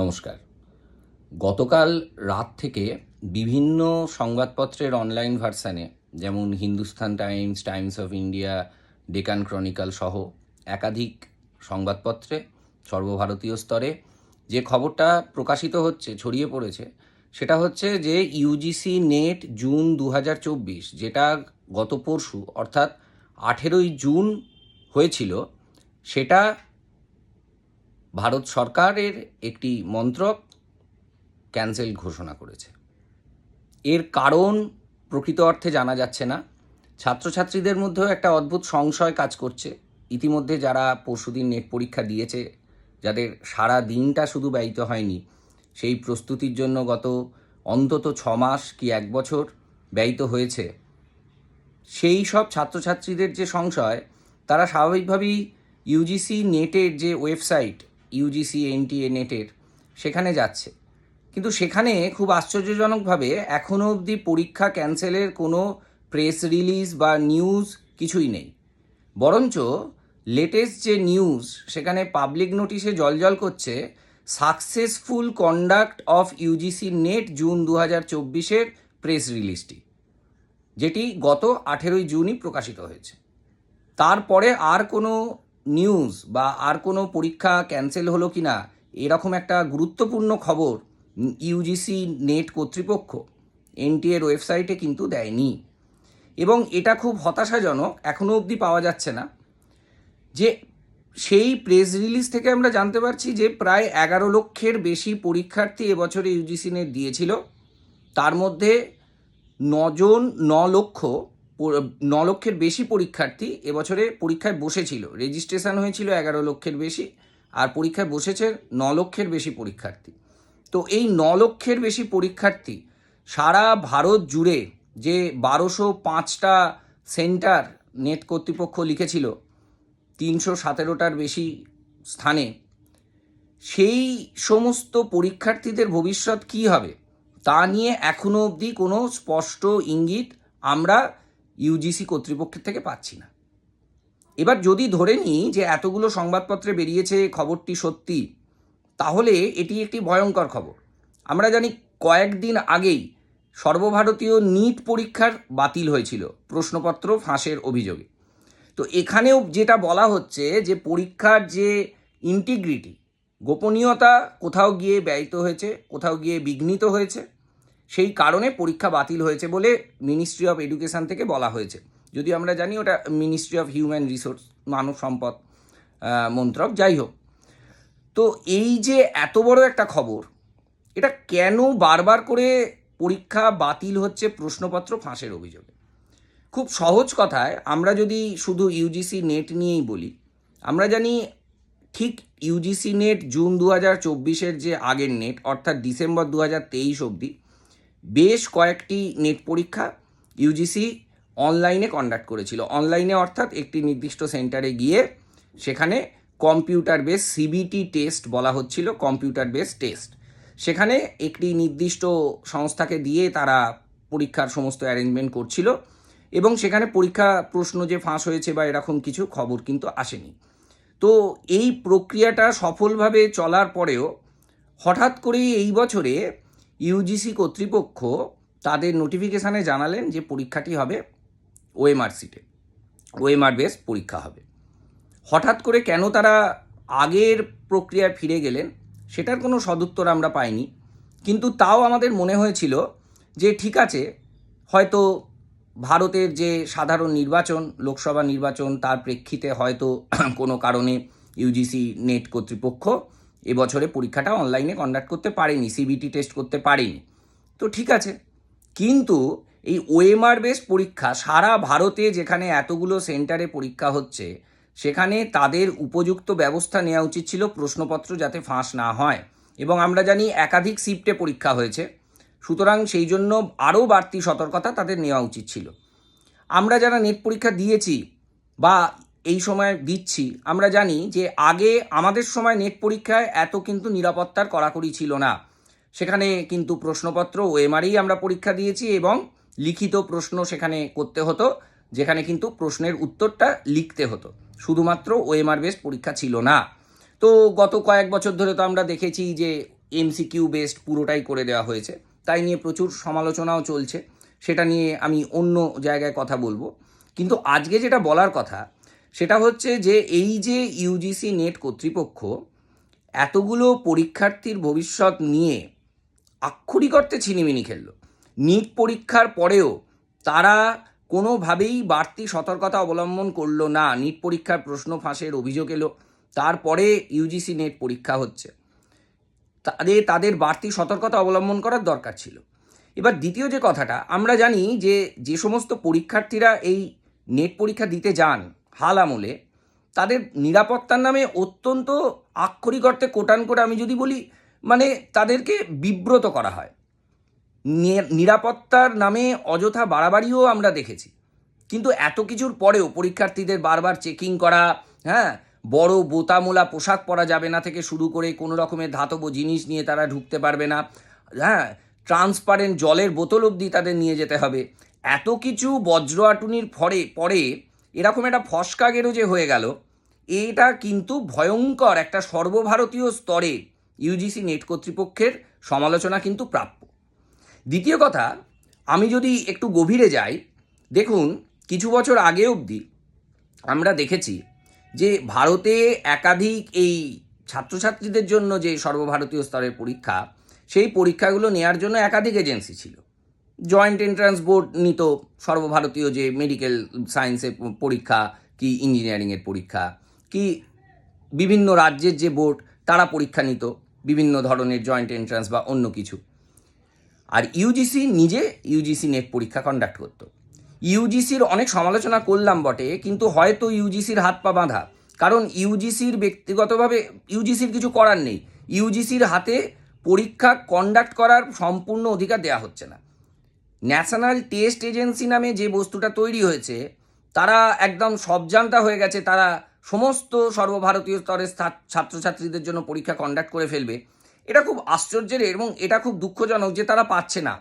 নমস্কার। গতকাল রাত থেকে বিভিন্ন সংবাদপত্রের অনলাইন ভার্সানে যেমন Hindustan Times Times of India, Deccan Chronicle সহ একাধিক সংবাদপত্রে, সর্বভারতীয় স্তরে যে খবরটা প্রকাশিত হচ্ছে, ছড়িয়ে পড়েছে, সেটা হচ্ছে যে ইউজিসি নেট জুন দু হাজার চব্বিশ, যেটা গত পরশু, অর্থাৎ আঠেরোই জুন হয়েছিল, সেটা ভারত সরকারের একটি মন্ত্রক ক্যান্সেল ঘোষণা করেছে। এর কারণ প্রকৃত অর্থে জানা যাচ্ছে না। ছাত্রছাত্রীদের মধ্যেও একটা অদ্ভুত সংশয় কাজ করছে। ইতিমধ্যে যারা পরশুদিন নেট পরীক্ষা দিয়েছে, যাদের সারা দিনটা শুধু ব্যয়িত হয়নি, সেই প্রস্তুতির জন্য গত অন্তত ছ মাস কি এক বছর ব্যয়িত হয়েছে। সেই সব ছাত্রছাত্রীদের যে সংশয়, তারা স্বাভাবিকভাবেই ইউজিসি নেটের যে ওয়েবসাইট ইউজিসি এনটিএ নেটের সেখানে যাচ্ছে। কিন্তু সেখানে খুব আশ্চর্যজনকভাবে এখনও অবধি পরীক্ষা ক্যান্সেলের কোনো প্রেস রিলিজ বা নিউজ কিছুই নেই। বরঞ্চ লেটেস্ট যে নিউজ সেখানে পাবলিক নোটিশে জলজল করছে successful conduct of UGC NET June দু হাজার চব্বিশের প্রেস রিলিজটি যেটি গত আঠেরোই জুনই প্রকাশিত হয়েছে। তারপরে আর কোনো নিউজ বা আর কোনো পরীক্ষা ক্যান্সেল হলো কি না, এরকম একটা গুরুত্বপূর্ণ খবর ইউজিসি নেট কর্তৃপক্ষ এনটিএর ওয়েবসাইটে কিন্তু দেয়নি। এবং এটা খুব হতাশাজনক এখনও অবধি পাওয়া যাচ্ছে না। যে সেই প্রেস রিলিজ থেকে আমরা জানতে পারছি যে প্রায় এগারো লক্ষের বেশি পরীক্ষার্থী এবছরে ইউজিসি নেট দিয়েছিল। তার মধ্যে নজন ন লক্ষ ন লক্ষের বেশি পরীক্ষার্থী এবছরে পরীক্ষায় বসেছিল। রেজিস্ট্রেশন হয়েছিল এগারো লক্ষের বেশি আর পরীক্ষায় বসেছে ন লক্ষের বেশি পরীক্ষার্থী। তো এই ন লক্ষের বেশি পরীক্ষার্থী সারা ভারত জুড়ে যে বারোশো পাঁচটা সেন্টার নেট কর্তৃপক্ষ লিখেছিল তিনশো সতেরোটার বেশি স্থানে, সেই সমস্ত পরীক্ষার্থীদের ভবিষ্যৎ কী হবে তা নিয়ে এখনও অবধি কোনো স্পষ্ট ইঙ্গিত আমরা ইউজিসি কর্তৃপক্ষের থেকে পাচ্ছি না। এবার যদি ধরে নিই যে এতগুলো সংবাদপত্রে বেরিয়েছে খবরটি সত্যি, তাহলে এটি একটি ভয়ঙ্কর খবর। আমরা জানি কয়েকদিন আগেই সর্বভারতীয় নিট পরীক্ষার বাতিল হয়েছিল প্রশ্নপত্র ফাঁসের অভিযোগে। তো এখানেও যেটা বলা হচ্ছে যে পরীক্ষার যে ইন্টিগ্রিটি গোপনীয়তা কোথাও গিয়ে ব্যয়িত হয়েছে, কোথাও গিয়ে বিঘ্নিত হয়েছে। সেই কারণে পরীক্ষা বাতিল হয়েছে বলে মিনিস্ট্রি অফ এডুকেশন থেকে বলা হয়েছে। যদি আমরা জানি ওটা মিনিস্ট্রি অফ হিউম্যান রিসোর্স মানব সম্পদ মন্ত্রক, যাই হোক। তো এই যে এত বড় একটা খবর, এটা কেন বারবার করে পরীক্ষা বাতিল হচ্ছে প্রশ্নপত্র ফাঁসের অভিযোগে? খুব সহজ কথায় আমরা যদি শুধু ইউজিসি নেট নিয়েই বলি, আমরা জানি ঠিক ইউজিসি নেট জুন দু হাজার চব্বিশের যে আগের নেট অর্থাৎ ডিসেম্বর দু হাজার তেইশ অবধি বেশ কয়েকটি নেট পরীক্ষা ইউজিসি অনলাইনে কন্ডাক্ট করেছিল। অনলাইনে অর্থাৎ একটি নির্দিষ্ট সেন্টারে গিয়ে সেখানে কম্পিউটার বেস সিবিটি টেস্ট বলা হচ্ছিল কম্পিউটার বেস টেস্ট সেখানে একটি নির্দিষ্ট সংস্থাকে দিয়ে তারা পরীক্ষার সমস্ত অ্যারেঞ্জমেন্ট করছিল এবং সেখানে পরীক্ষা প্রশ্ন যে ফাঁস হয়েছে বা এরকম কিছু খবর কিন্তু আসেনি। তো এই প্রক্রিয়াটা সফলভাবে চলার পরেও হঠাৎ করেই এই বছরে ইউজিসি কর্তৃপক্ষ তাদের নোটিফিকেশানে জানালেন যে পরীক্ষাটি হবে ওএমআর সিটে ওএমআর বেস পরীক্ষা হবে। হঠাৎ করে কেন তারা আগের প্রক্রিয়ায় ফিরে গেলেন, সেটার কোনো সদুত্তর আমরা পাইনি। কিন্তু তাও আমাদের মনে হয়েছিল যে ঠিক আছে, হয়তো ভারতের যে সাধারণ নির্বাচন, লোকসভা নির্বাচন, তার প্রেক্ষিতে হয়তো কোনো কারণে ইউজিসি নেট কর্তৃপক্ষ এবছরে পরীক্ষাটা অনলাইনে কন্ডাক্ট করতে পারেনি সিবিটি টেস্ট করতে পারেনি। তো ঠিক আছে, কিন্তু এই ওএমআর বেস পরীক্ষা সারা ভারতে যেখানে এতগুলো সেন্টারে পরীক্ষা হচ্ছে, সেখানে তাদের উপযুক্ত ব্যবস্থা নেওয়া উচিত ছিল প্রশ্নপত্র যাতে ফাঁস না হয়। এবং আমরা জানি একাধিক শিফটে পরীক্ষা হয়েছে, সুতরাং সেই জন্য আরও বাড়তি সতর্কতা তাদের নেওয়া উচিত ছিল। আমরা যারা নেট পরীক্ষা দিয়েছি বা এই সময় দিচ্ছি। আমরা জানি যে আগে আমাদের সময় নেট পরীক্ষায় এত কিন্তু নিরাপত্তার কড়াকড়ি ছিল না। সেখানে কিন্তু প্রশ্নপত্র ওএমআরই আমরা পরীক্ষা দিয়েছি এবং লিখিত প্রশ্ন সেখানে করতে হতো, যেখানে কিন্তু প্রশ্নের উত্তরটা লিখতে হতো। শুধুমাত্র ওএমআর বেস পরীক্ষা ছিল না। তো গত কয়েক বছর ধরে তো আমরা দেখেছি যে এমসিকিউ বেসড পুরোটাই করে দেওয়া হয়েছে। তাই নিয়ে প্রচুর সমালোচনাও চলছে। সেটা নিয়ে আমি অন্য জায়গায় কথা বলব। কিন্তু আজকে যেটা বলার কথা সেটা হচ্ছে যে এই যে ইউজিসি নেট কর্তৃপক্ষ এতগুলো পরীক্ষার্থীর ভবিষ্যৎ নিয়ে আক্ষরিক অর্থে ছিনিমিনি খেলল। নিট পরীক্ষার পরেও তারা কোনোভাবেই বাড়তি সতর্কতা অবলম্বন করল না। নিট পরীক্ষার প্রশ্ন ফাঁসের অভিযোগ এলো। তারপরে ইউজিসি নেট পরীক্ষা হচ্ছে। তাদের তাদের বাড়তি সতর্কতা অবলম্বন করার দরকার ছিল। এবার দ্বিতীয় যে কথাটা, আমরা জানি যে যে সমস্ত পরীক্ষার্থীরা এই নেট পরীক্ষা দিতে যান হাল আমলে, তাদের নিরাপত্তার নামে অত্যন্ত আক্ষরিক অর্থে কোটান করে আমি যদি বলি মানে তাদেরকে বিব্রত করা হয়। নিরাপত্তার নামে অযথা বাড়াবাড়িও আমরা দেখেছি। কিন্তু এত কিছুর পরেও পরীক্ষার্থীদের বারবার চেকিং করা হ্যাঁ বড় বোতামোলা পোশাক পরা যাবে না থেকে শুরু করে কোনো রকমের ধাতব জিনিস নিয়ে তারা ঢুকতে পারবে না। হ্যাঁ ট্রান্সপারেন্ট জলের বোতল অবধি তাদের নিয়ে যেতে হবে। এত কিছু বজ্র আটুনির ফরে, পরে এরকম একটা ফসকা গেরো যে হয়ে গেল, এটা কিন্তু ভয়ঙ্কর একটা সর্বভারতীয় স্তরে ইউজিসি নেট কর্তৃপক্ষের সমালোচনা কিন্তু প্রাপ্য। দ্বিতীয় কথা, আমি যদি একটু গভীরে যাই, দেখুন, কিছু বছর আগে অবধি আমরা দেখেছি যে ভারতে একাধিক এই ছাত্রছাত্রীদের জন্য যে সর্বভারতীয় স্তরের পরীক্ষা, সেই পরীক্ষাগুলো নেয়ার জন্য একাধিক এজেন্সি ছিল। জয়েন্ট এন্ট্রান্স বোর্ড নিত সর্বভারতীয় যে মেডিকেল সায়েন্সের পরীক্ষা, কি ইঞ্জিনিয়ারিংয়ের পরীক্ষা, কি বিভিন্ন রাজ্যের যে বোর্ড তারা পরীক্ষা নিত বিভিন্ন ধরনের জয়েন্ট এন্ট্রান্স বা অন্য কিছু। আর ইউজিসি নিজে ইউজিসি নেট পরীক্ষা কন্ডাক্ট করতো। ইউজিসির অনেক সমালোচনা করলাম বটে, কিন্তু হয়তো ইউজিসির হাত পা বাঁধা। কারণ ইউজিসির ব্যক্তিগতভাবে ইউজিসির কিছু করার নেই। ইউজিসির হাতে পরীক্ষা কন্ডাক্ট করার সম্পূর্ণ অধিকার দেওয়া হচ্ছে না। ন্যাশনাল টেস্ট এজেন্সি নামে যে বস্তুটা তৈরি হয়েছে, তারা একদম সবজান্তা হয়ে গেছে, তারা সমস্ত সর্বভারতীয় স্তরের ছাত্রছাত্রীদের জন্য পরীক্ষা কন্ডাক্ট করে ফেলবে। এটা খুব আশ্চর্যের এবং এটা খুব দুঃখজনক যে তারা পাচ্ছে না।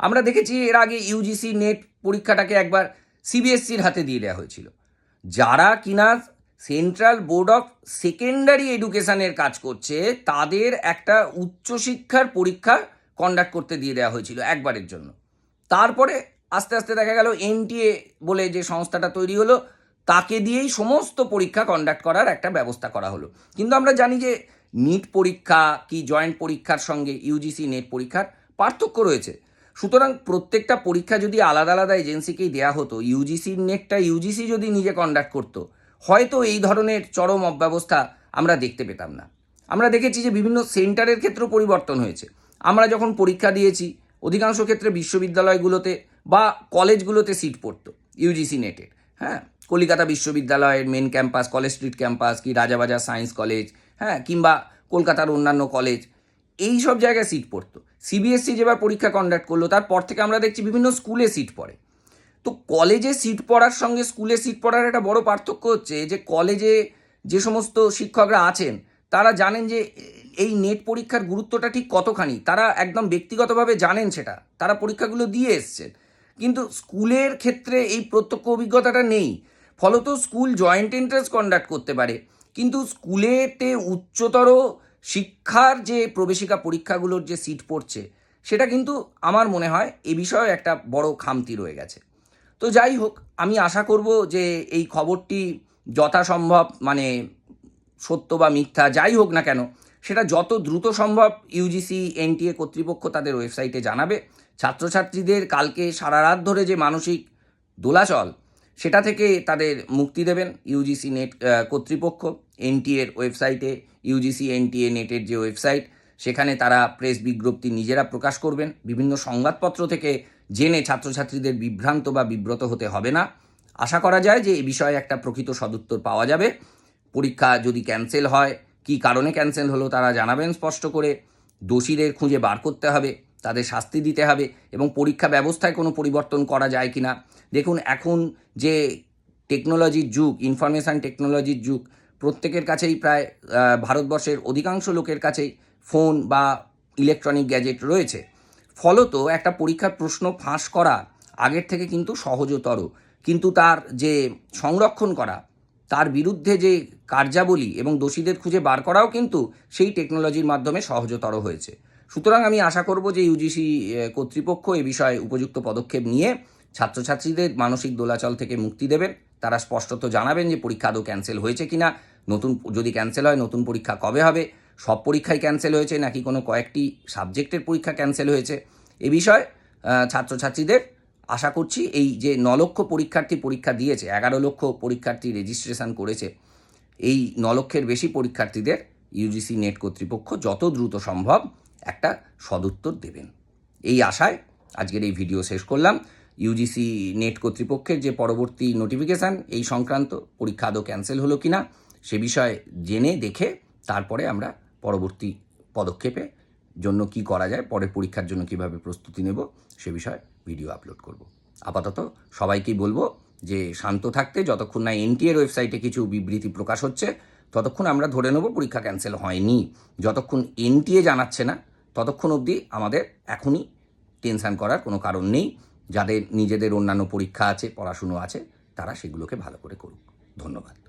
আমরা দেখেছি এর আগে ইউজিসি নেট পরীক্ষাটাকে একবার সিবিএসসির হাতে দিয়ে দেওয়া হয়েছিল। যারা কিনা সেন্ট্রাল বোর্ড অফ সেকেন্ডারি এডুকেশনের কাজ করছে, তাদের একটা উচ্চশিক্ষার পরীক্ষা কন্ডাক্ট করতে দিয়ে দেওয়া হয়েছিল একবারের জন্য। তারপরে আস্তে আস্তে দেখা গেল এনটিএ বলে যে সংস্থাটা তৈরি হলো, তাকে দিয়েই সমস্ত পরীক্ষা কন্ডাক্ট করার একটা ব্যবস্থা করা হলো। কিন্তু আমরা জানি যে নিট পরীক্ষা কি জয়েন্ট পরীক্ষার সঙ্গে ইউজিসি নেট পরীক্ষার পার্থক্য রয়েছে। সুতরাং প্রত্যেকটা পরীক্ষা যদি আলাদা আলাদা এজেন্সিকেই দেওয়া হতো ইউজিসির নেটটা ইউজিসি যদি নিজে কন্ডাক্ট করতো, হয়তো এই ধরনের চরম অব্যবস্থা আমরা দেখতে পেতাম না। আমরা দেখেছি যে বিভিন্ন সেন্টারের ক্ষেত্রেও পরিবর্তন হয়েছে। আমরা যখন পরীক্ষা দিয়েছি অধিকাংশ ক্ষেত্রে বিশ্ববিদ্যালয়গুলোতে বা কলেজগুলোতে সিট পড়তো ইউজিসি নেটের হ্যাঁ কলিকাতা বিশ্ববিদ্যালয়ের main campus college street campus কি রাজাবাজার সায়েন্স কলেজ হ্যাঁ কিংবা কলকাতার অন্যান্য কলেজ এই সব জায়গায় সিট পড়তো। সিবিএসসি যেবার পরীক্ষা কন্ডাক্ট করল, তারপর থেকে আমরা দেখছি বিভিন্ন স্কুলে সিট পড়ে। তো কলেজে সিট পড়ার সঙ্গে স্কুলে সিট পড়ার একটা বড় পার্থক্য হচ্ছে যে কলেজে যে সমস্ত শিক্ষকরা আছেন, তারা জানেন যে এই নেট পরীক্ষার গুরুত্বটা ঠিক কতখানি? তারা একদম ব্যক্তিগতভাবে জানেন সেটা। তারা পরীক্ষাগুলো দিয়ে এসছেন। কিন্তু স্কুলের ক্ষেত্রে এই প্রত্যক্ষ অভিজ্ঞতাটা নেই। ফলত স্কুল জয়েন্ট এন্ট্রান্স কন্ডাক্ট করতে পারে। কিন্তু স্কুলেতে উচ্চতর শিক্ষার যে প্রবেশিকা পরীক্ষাগুলোর যে সিট পড়ছে, সেটা কিন্তু আমার মনে হয় এ বিষয়ে একটা বড় খামতি রয়ে গেছে। তো যাই হোক, আমি আশা করব যে এই খবরটি যথাসম্ভব মানে সত্য বা মিথ্যা যাই হোক না কেন সেটা যত দ্রুত সম্ভব ইউজিসি এনটিএ কর্তৃপক্ষ তাদের ওয়েবসাইটে জানাবে। ছাত্রছাত্রীদের কালকে সারা রাত ধরে যে মানসিক দোলাচল, সেটা থেকে তাদের মুক্তি দেবেন ইউজিসি নেট কর্তৃপক্ষ। এনটিএর ওয়েবসাইটে ইউজিসি এনটিএ নেটের যে ওয়েবসাইট, সেখানে তারা প্রেস বিজ্ঞপ্তি নিজেরা প্রকাশ করবেন। বিভিন্ন সংবাদপত্র থেকে জেনে ছাত্রছাত্রীদের বিভ্রান্ত বা বিব্রত হতে হবে না। আশা করা যায় যে এ বিষয়ে একটা প্রকৃত সদুত্তর পাওয়া যাবে। পরীক্ষা যদি ক্যান্সেল হয় কী কারণে ক্যান্সেল হলো তারা জানাবেন স্পষ্ট করে। দোষীদের খুঁজে বার করতে হবে, তাদের শাস্তি দিতে হবে এবং পরীক্ষা ব্যবস্থায় কোনো পরিবর্তন করা যায় কি না দেখুন, এখন যে টেকনোলজির যুগ ইনফরমেশান টেকনোলজির যুগ, প্রত্যেকের কাছেই প্রায় ভারতবর্ষের অধিকাংশ লোকের কাছেই ফোন বা ইলেকট্রনিক গ্যাজেট রয়েছে। ফলত একটা পরীক্ষার প্রশ্ন ফাঁস করা আগের থেকে কিন্তু সহজতর। কিন্তু তার যে সংরক্ষণ করা তার বিরুদ্ধে যে কার্যাবলী এবং দোষীদের খুঁজে বার করাও কিন্তু সেই টেকনোলজির মাধ্যমে সহজতর হয়েছে। সুতরাং আমি আশা করব যে ইউজিসি কর্তৃপক্ষ এ বিষয়ে উপযুক্ত পদক্ষেপ নিয়ে ছাত্রছাত্রীদের মানসিক দোলাচল থেকে মুক্তি দেবেন। তারা স্পষ্টত জানাবেন যে পরীক্ষা আদৌ ক্যান্সেল হয়েছে কিনা, নতুন যদি ক্যান্সেল হয় নতুন পরীক্ষা কবে হবে, সব পরীক্ষাই ক্যান্সেল হয়েছে নাকি কোনো কয়েকটি সাবজেক্টের পরীক্ষা ক্যান্সেল হয়েছে। এ বিষয়ে ছাত্রছাত্রীদের আশা করছি এই যে ন লক্ষ পরীক্ষার্থী পরীক্ষা দিয়েছে, এগারো লক্ষ পরীক্ষার্থী রেজিস্ট্রেশন করেছে, এই ন লক্ষের বেশি পরীক্ষার্থীদের ইউজিসি নেট কর্তৃপক্ষ যত দ্রুত সম্ভব একটা সদুত্তর দেবেন। এই আশায় আজকের এই ভিডিও শেষ করলাম। ইউজিসি নেট কর্তৃপক্ষের যে পরবর্তী নোটিফিকেশান এই সংক্রান্ত পরীক্ষা আদৌ ক্যান্সেল হলো কি না সে বিষয়ে জেনে দেখে তারপরে আমরা পরবর্তী পদক্ষেপে জন্য কি করা যায়, পরের পরীক্ষার জন্য কীভাবে প্রস্তুতি নেব, সে বিষয়ে ভিডিও আপলোড করব। আপাতত সবাইকেই বলব যে শান্ত থাকতে, যতক্ষণ না এনটিএর ওয়েবসাইটে কিছু বিবৃতি প্রকাশ হচ্ছে, ততক্ষণ আমরা ধরে নেব পরীক্ষা ক্যান্সেল হয়নি। যতক্ষণ এনটিএ জানাচ্ছে না, ততক্ষণ অবধি আমাদের এখনই টেনশন করার কোনো কারণ নেই। যাদের নিজেদের অন্যান্য পরীক্ষা আছে, পড়াশুনো আছে, তারা সেগুলোকে ভালো করে করুক। ধন্যবাদ।